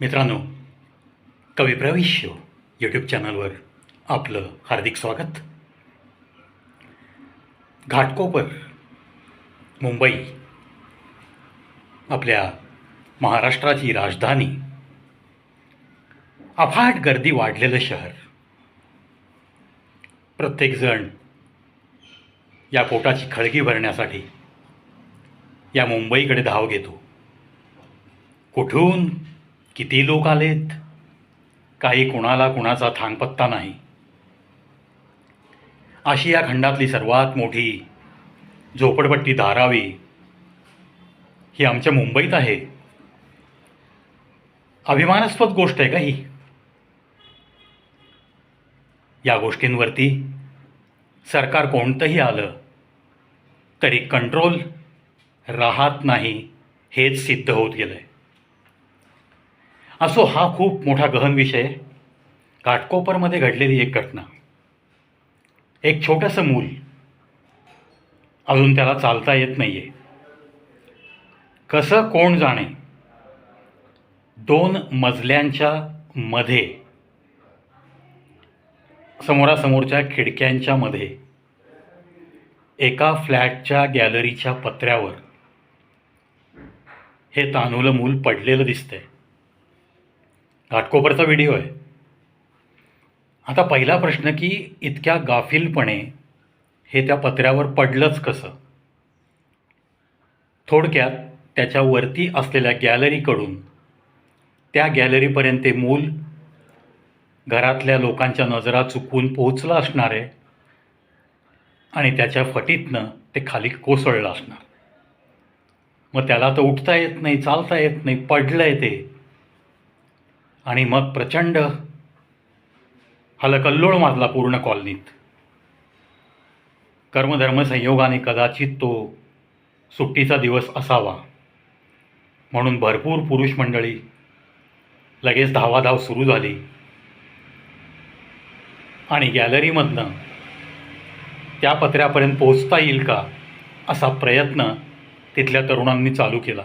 मित्रांनो कवी प्रवेश यूट्यूब चॅनलवर आपलं हार्दिक स्वागत. घाटकोपर मुंबई आपल्या महाराष्ट्राची राजधानी. अफाट गर्दी वाढलेलं शहर. प्रत्येकजण या पोटाची खळगी भरण्यासाठी या मुंबईकडे धाव घेतो. कुठून किती लोक आलेत? काही कुणाला कुणाचा थांगपत्ता नाही. आशिया खंडातली सर्वात मोठी झोपडपट्टी धारावी ही आमच्या मुंबईत आहे. अभिमानास्पद गोष्ट आहे का ही? या गोष्टींवरती सरकार कोणतंही आलं तरी कंट्रोल राहत नाही हेच सिद्ध होत गेलं आहे असो हा खूप मोठा गहन विषय आहे. काटकोपरमध्ये घडलेली एक घटना. एक छोटंसं मूल. अजून त्याला चालता येत नाही आहे कसं कोण जाणे? दोन मजल्यांच्या मध्ये. समोरासमोरच्या खिडक्यांच्या मध्ये. एका फ्लॅटच्या गॅलरीच्या पत्र्यावर. हे तानुलं मूल पडलेलं दिसतंय. घाटकोपरचा व्हिडिओ आहे. आता पहिला प्रश्न की इतक्या गाफीलपणे हे त्या पत्र्यावर पडलंच कसं? थोडक्यात त्याच्यावरती असलेल्या गॅलरीकडून त्या गॅलरीपर्यंत ते मूल घरातल्या लोकांच्या नजरा चुकवून पोहोचलं असणार आहे आणि त्याच्या फटीतनं ते खाली कोसळलं असणार. मग त्याला तर उठता येत नाही चालता येत नाही पडलं आहे ते. आणि मग प्रचंड हलकल्लोळ माजला पूर्ण कॉलनीत. कर्मधर्म संयोगाने कदाचित तो सुट्टीचा दिवस असावा. म्हणून भरपूर पुरुष मंडळी लगेच धावाधाव सुरू झाली. आणि गॅलरीमधनं त्या पत्र्यापर्यंत पोहोचता येईल का असा प्रयत्न तिथल्या तरुणांनी चालू केला.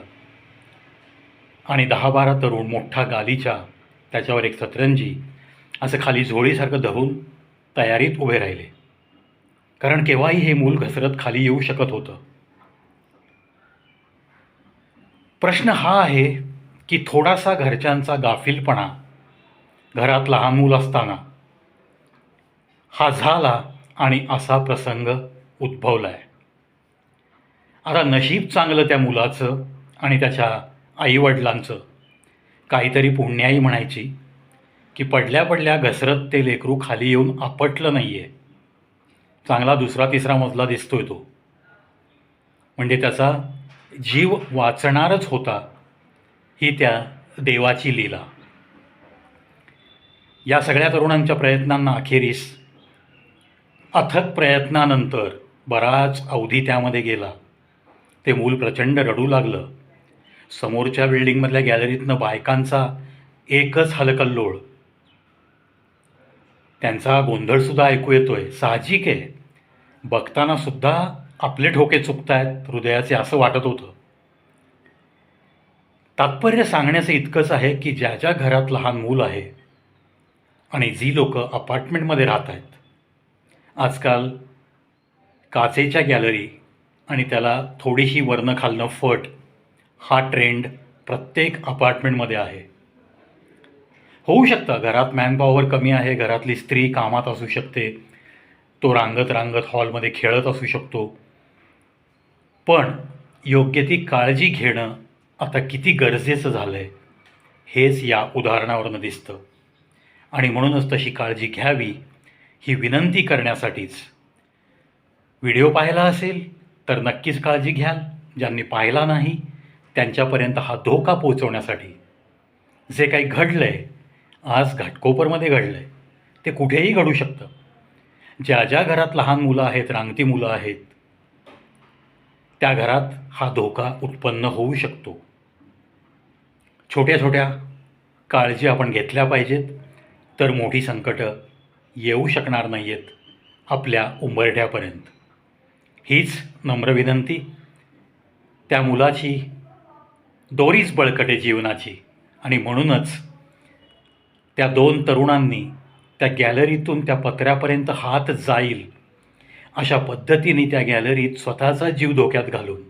आणि दहा बारा तरुण मोठा गालीच्या त्याच्यावर एक सतरंजी असं खाली झोळीसारखं धरून तयारीत उभे राहिले. कारण केव्हाही हे मूल घसरत खाली येऊ शकत होतं. प्रश्न हा आहे की थोडासा घरच्यांचा गाफीलपणा घरात लहान मूल असताना हा झाला आणि असा प्रसंग उद्भवला आहे आता नशीब चांगलं त्या मुलाचं आणि त्याच्या आईवडिलांचं काहीतरी पुण्याई म्हणायची की पडल्या पडल्या घसरत ते लेकरू खाली येऊन आपटलं नाही आहे चांगला दुसरा तिसरा मजला दिसतोय तो. म्हणजे त्याचा जीव वाचणारच होता ही त्या देवाची लीला. या सगळ्या तरुणांच्या प्रयत्नांना अखेरीस अथक प्रयत्नानंतर बराच अवधी त्यामध्ये गेला. ते मूल प्रचंड रडू लागलं. समोरच्या बिल्डिंगमधल्या गॅलरीतनं बायकांचा एकच हलकल्लोळ त्यांचा गोंधळसुद्धा ऐकू येतोय. साहजिक आहे. बघताना सुद्धा आपले ठोके चुकतायत हृदयाचे असं वाटत होतं. तात्पर्य सांगण्याचं इतकंच आहे की ज्या ज्या घरात लहान मूल आहे आणि जी लोक अपार्टमेंटमध्ये राहत आहेत. आजकाल काचेच्या गॅलरी आणि त्याला थोडीशी वर्ण खालनं फट हा ट्रेंड प्रत्येक अपार्टमेंटमध्ये आहे. होऊ शकतं घरात मॅनपॉवर कमी आहे घरातली स्त्री कामात असू शकते तो रांगत रांगत हॉलमध्ये खेळत असू शकतो. पण योग्य ती काळजी घेणं आता किती गरजेचं झालं आहे हेच या उदाहरणावरनं दिसतं. आणि म्हणूनच तशी काळजी घ्यावी ही विनंती करण्यासाठीच. व्हिडिओ पाहिला असेल तर नक्कीच काळजी घ्याल. ज्यांनी पाहिला नाही त्यांच्यापर्यंत हा धोका पोचवण्यासाठी जे काही घडलं आहे आज घाटकोपरमध्ये घडलं आहे ते कुठेही घडू शकतं. ज्या ज्या घरात लहान मुलं आहेत रांगती मुलं आहेत त्या घरात हा धोका उत्पन्न होऊ शकतो. छोट्या छोट्या काळजी आपण घेतल्या पाहिजेत तर मोठी संकटं येऊ शकणार नाही आहेत आपल्या उंबरठ्यापर्यंत. हीच नम्र विनंती. त्या मुलाची दोरीच बळकटे जीवनाची. आणि म्हणूनच त्या दोन तरुणांनी त्या गॅलरीतून त्या पत्र्यापर्यंत हात जाईल अशा पद्धतीने त्या गॅलरीत स्वतःचा जीव धोक्यात घालून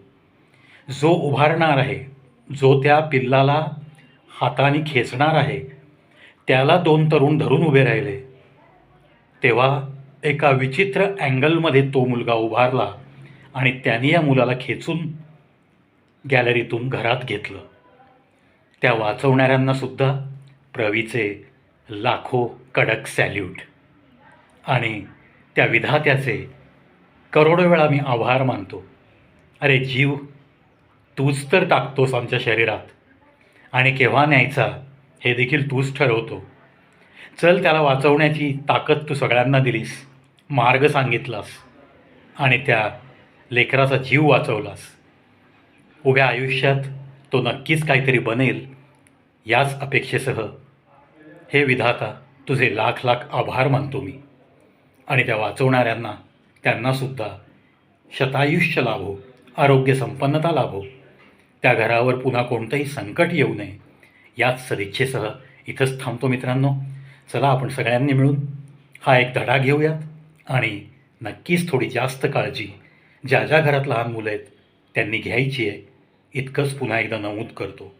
जो उभारणार आहे जो त्या पिल्लाला हाताने खेचणार आहे त्याला दोन तरुण धरून उभे राहिले. तेव्हा एका विचित्र अँगलमध्ये तो मुलगा उभारला आणि त्याने या मुलाला खेचून गॅलरीतून घरात घेतलं. त्या वाचवणाऱ्यांना सुद्धा प्रवीचे लाखो कडक सॅल्यूट. आणि त्या विधात्याचे करोडो वेळा मी आभार मानतो. अरे जीव तूच तर टाकतोस आमच्या शरीरात. आणि केव्हा न्यायचा हे देखील तूच ठरवतो. चल त्याला वाचवण्याची ताकद तू सगळ्यांना दिलीस मार्ग सांगितलास आणि त्या लेकराचा जीव वाचवलास. उभ्या आयुष्यात तो नक्कीच काहीतरी बनेल याच अपेक्षेसह. हे विधाता तुझे लाख लाख आभार मानतो मी. आणि त्या वाचवणाऱ्यांना त्यांनासुद्धा शतायुष्य लाभो आरोग्य संपन्नता लाभो. त्या घरावर पुन्हा कोणतंही संकट येऊ नये याच सदिच्छेसह इथंच थांबतो मित्रांनो. चला आपण सगळ्यांनी मिळून हा एक धडा घेऊयात आणि नक्कीच थोडी जास्त काळजी ज्या ज्या घरात लहान मुलं आहेत त्यांनी घ्यायची आहे. इतकंच पुन्हा एकदा नमूद करतो.